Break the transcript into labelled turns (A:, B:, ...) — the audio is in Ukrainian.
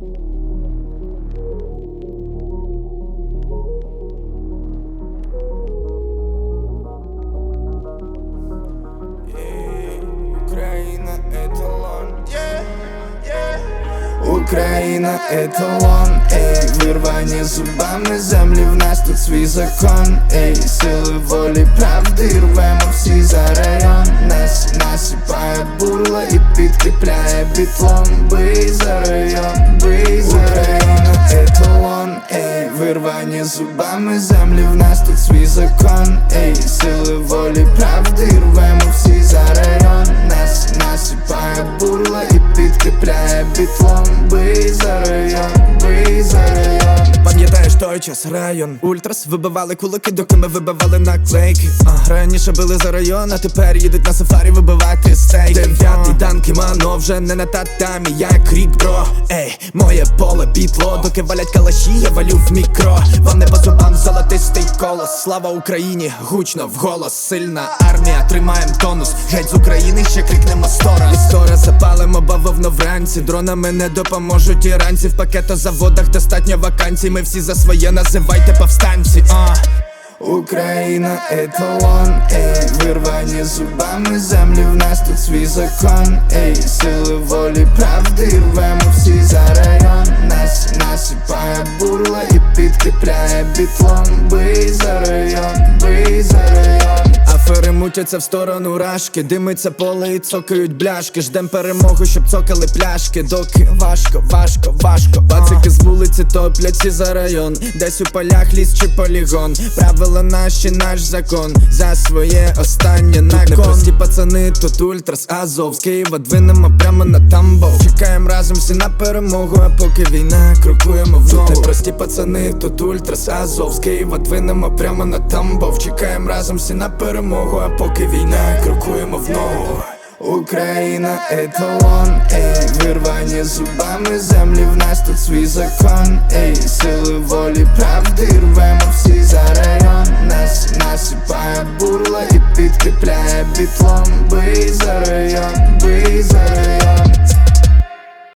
A: Україна еталон, ей, вирвані зубами землі, в нас тут свій закон, ей, сили волі, правди, рвемо всі за район, нас насипає бурла і підкріпляє бітлом, бий за район, вирвані зубами. Землі, в нас тут свій закон, ей, сили волі, правди, рвемо всі за район, нас насипає бурла і підкріпляє бітлом, бий за район, бий за район.
B: Пам'ятаєш той час район? Ультрас вибивали кулаки, доки ми вибивали наклейки. А, Раніше били за район, а тепер їдуть на сафарі вибивати стейки Дев'ятий дан кімано вже не на татамі, як рік, бро. Ей, моє поле бітло, доки валять калаші, я валю в мікро. Вам не по зубам золотистий колос. Слава Україні, гучно вголос Сильна армія, тримаєм тонус. Геть з України ще крикнемо стора Істора запалимо бавовно вранці. Дронами не допоможуть іранці. В пакетозаводах достатньо вакансій. Ми всі за своє називайте повстанці а.
A: Україна еталон, ей, вирвані зубами землі, в нас тут свій закон, ей, сили волі, правди, рвемо всі за район, нас насипає бурла і підкріпляє бітлом, бий за район, бий за район.
B: Афери мутяться в сторону рашки, димиться поле і цокають бляшки. Ждем перемогу, щоб цокали пляшки. Доки важко, важко, важко. Пацики з вулиці топляться за район. Десь у полях ліс чи полігон. Правила наші, наш закон. За своє останнє на кон. Непрості пацани, тут ультрас, Азов. З Києва двинемо прямо на Тамбов. Чекаємо разом всі на перемогу, а поки війна крокуємо в ногу. Пацани, тут ультрас, Азов. З Києва двинемо прямо на Тамбов. Чекаємо разом всі на перемогу, а поки війна крокуємо в ногу.
A: Україна еталон, ей, вирвані зубами землі, в нас тут свій закон, ей, сили волі, правди, рвемо всі за район, нас насипає бурла і підкріпляє бітлом, бий за район.